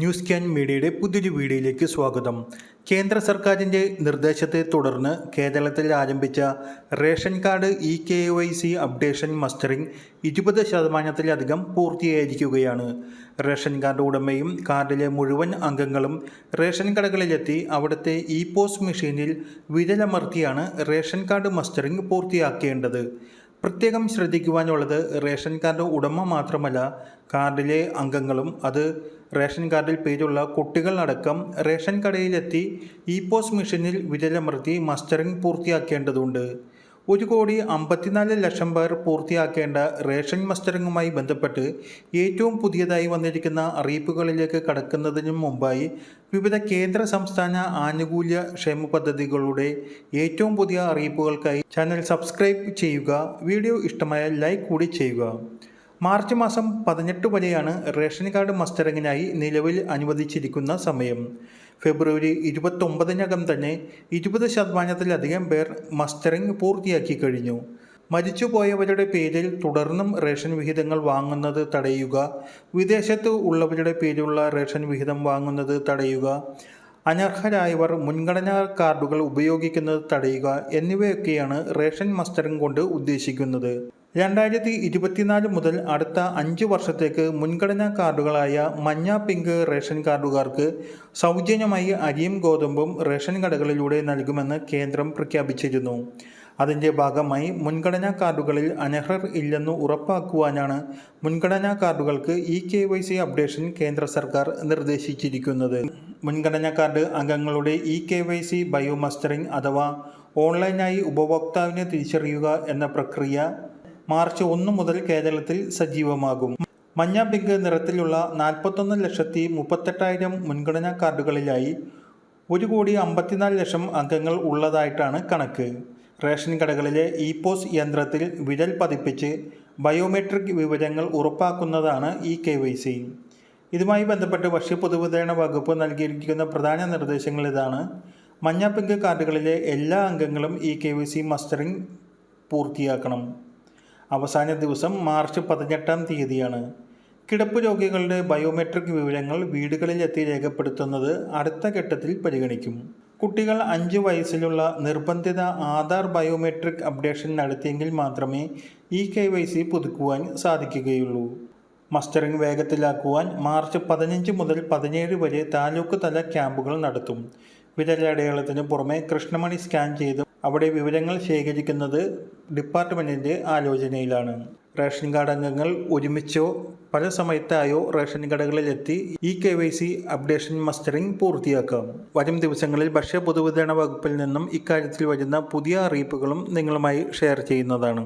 News can മീഡിയയുടെ പുതിയൊരു വീഡിയോയിലേക്ക് സ്വാഗതം. കേന്ദ്ര സർക്കാരിന്റെ നിർദ്ദേശത്തെ തുടർന്ന് കേരളത്തിൽ ആരംഭിച്ച ration card E K Y C updation mustering ഇരുപത് ശതമാനത്തിലധികം പൂർത്തിയായിരിക്കുകയാണ്. റേഷൻ കാർഡ് ഉടമയും കാർഡിലെ മുഴുവൻ അംഗങ്ങളും റേഷൻ കടകളിലെത്തി അവിടുത്തെ ഇ പോസ് മെഷീനിൽ വിരലമർത്തിയാണ് റേഷൻ കാർഡ് മസ്റ്ററിംഗ് പൂർത്തിയാക്കേണ്ടത്. പ്രത്യേകം ശ്രദ്ധിക്കുവാനുള്ളത് റേഷൻ കാർഡ് ഉടമ മാത്രമല്ല കാർഡിലെ അംഗങ്ങളും അത് റേഷൻ കാർഡിൽ പേരുള്ള കുട്ടികളടക്കം റേഷൻ കടയിലെത്തി ഇ പോസ് മെഷീനിൽ വിരലമർത്തി മസ്റ്ററിംഗ് പൂർത്തിയാക്കേണ്ടതുണ്ട്. ഒരു കോടി അമ്പത്തിനാല് ലക്ഷം പേർ പൂർത്തിയാക്കേണ്ട റേഷൻ മസ്റ്ററിങ്ങുമായി ബന്ധപ്പെട്ട് ഏറ്റവും പുതിയതായി വന്നിരിക്കുന്ന അറിയിപ്പുകളിലേക്ക് കടക്കുന്നതിന് മുമ്പായി വിവിധ കേന്ദ്ര സംസ്ഥാന ആനുകൂല്യ ക്ഷേമ പദ്ധതികളുടെ ഏറ്റവും പുതിയ അറിയിപ്പുകൾക്കായി ചാനൽ സബ്സ്ക്രൈബ് ചെയ്യുക വീഡിയോ ഇഷ്ടമായ ലൈക്ക് കൂടി ചെയ്യുക. മാർച്ച് മാസം പതിനെട്ട് വരെയാണ് റേഷൻ കാർഡ് മസ്റ്ററിങ്ങിനായി നിലവിൽ അനുവദിച്ചിരിക്കുന്ന സമയം. ഫെബ്രുവരി ഇരുപത്തൊമ്പതിനകം തന്നെ ഇരുപത് ശതമാനത്തിലധികം പേർ മസ്റ്ററിംഗ് പൂർത്തിയാക്കി കഴിഞ്ഞു. മരിച്ചുപോയവരുടെ പേരിൽ തുടർന്നും റേഷൻ വിഹിതങ്ങൾ വാങ്ങുന്നത് തടയുക വിദേശത്ത് ഉള്ളവരുടെ പേരിലുള്ള റേഷൻ വിഹിതം വാങ്ങുന്നത് തടയുക അനർഹരായവർ മുൻഗണനാ കാർഡുകൾ ഉപയോഗിക്കുന്നത് തടയുക എന്നിവയൊക്കെയാണ് റേഷൻ മസ്റ്ററിംഗ് കൊണ്ട് ഉദ്ദേശിക്കുന്നത്. രണ്ടായിരത്തി ഇരുപത്തിനാല് മുതൽ അടുത്ത അഞ്ച് വർഷത്തേക്ക് മുൻഗണനാ കാർഡുകളായ മഞ്ഞ പിങ്ക് റേഷൻ കാർഡുകാർക്ക് സൗജന്യമായി അരിയും ഗോതമ്പും റേഷൻ കടകളിലൂടെ നൽകുമെന്ന് കേന്ദ്രം പ്രഖ്യാപിച്ചിരുന്നു. അതിന്റെ ഭാഗമായി മുൻഗണനാ കാർഡുകളിൽ അനർഹർ ഇല്ലെന്ന് ഉറപ്പാക്കുവാനാണ് മുൻഗണനാ കാർഡുകൾക്ക് E K Y C updation കേന്ദ്ര സർക്കാർ നിർദ്ദേശിച്ചിരിക്കുന്നത്. മുൻഗണനാ കാർഡ് അംഗങ്ങളുടെ E K Y C bio mustering അഥവാ ഓൺലൈനായി ഉപഭോക്താവിനെ തിരിച്ചറിയുക എന്ന പ്രക്രിയ മാർച്ച് ഒന്ന് മുതൽ കേരളത്തിൽ സജീവമാകും. മഞ്ഞ പിങ്ക് നിറത്തിലുള്ള നാൽപ്പത്തൊന്ന് ലക്ഷത്തി മുപ്പത്തെട്ടായിരം മുൻഗണനാ കാർഡുകളിലായി ഒരു കോടി അമ്പത്തിനാല് ലക്ഷം അംഗങ്ങൾ ഉള്ളതായിട്ടാണ് കണക്ക്. റേഷൻ കടകളിലെ ഇ പോസ് യന്ത്രത്തിൽ വിരൽ പതിപ്പിച്ച് ബയോമെട്രിക് വിവരങ്ങൾ ഉറപ്പാക്കുന്നതാണ് ഇ കെ വൈ സി. ഇതുമായി ബന്ധപ്പെട്ട് ഭക്ഷ്യ പൊതുവിതരണ വകുപ്പ് നൽകിയിരിക്കുന്ന പ്രധാന നിർദ്ദേശങ്ങൾ ഇതാണ്. മഞ്ഞ പിങ്ക് കാർഡുകളിലെ എല്ലാ അംഗങ്ങളും E K Y C mustering പൂർത്തിയാക്കണം. അവസാന ദിവസം മാർച്ച് പതിനെട്ടാം തീയതിയാണ്. കിടപ്പ് രോഗികളുടെ ബയോമെട്രിക് വിവരങ്ങൾ വീടുകളിലെത്തി രേഖപ്പെടുത്തുന്നത് അടുത്ത ഘട്ടത്തിൽ പരിഗണിക്കും. കുട്ടികൾ അഞ്ച് വയസ്സിലുള്ള നിർബന്ധിത ആധാർ ബയോമെട്രിക് അപ്ഡേഷൻ നടത്തിയെങ്കിൽ മാത്രമേ ഇ കെ വൈ സി പുതുക്കുവാൻ സാധിക്കുകയുള്ളൂ. മസ്റ്ററിംഗ് വേഗത്തിലാക്കുവാൻ മാർച്ച് പതിനഞ്ച് മുതൽ പതിനേഴ് വരെ താലൂക്ക് തല ക്യാമ്പുകൾ നടത്തും. വിരലടയാളത്തിന് പുറമെ കൃഷ്ണമണി സ്കാൻ ചെയ്ത് അവിടെ വിവരങ്ങൾ ശേഖരിക്കുന്നത് ഡിപ്പാർട്ട്മെന്റിന്റെ ആലോചനയിലാണ്. റേഷൻ കാർഡ് അംഗങ്ങൾ ഒരുമിച്ചോ പല സമയത്തായോ ration കടകളിലെത്തി E K Y C updation mustering പൂർത്തിയാക്കാം. വരും ദിവസങ്ങളിൽ ഭക്ഷ്യ പൊതുവിതരണ വകുപ്പിൽ നിന്നും ഇക്കാര്യത്തിൽ വരുന്ന പുതിയ അറിയിപ്പുകളും നിങ്ങളുമായി ഷെയർ ചെയ്യുന്നതാണ്.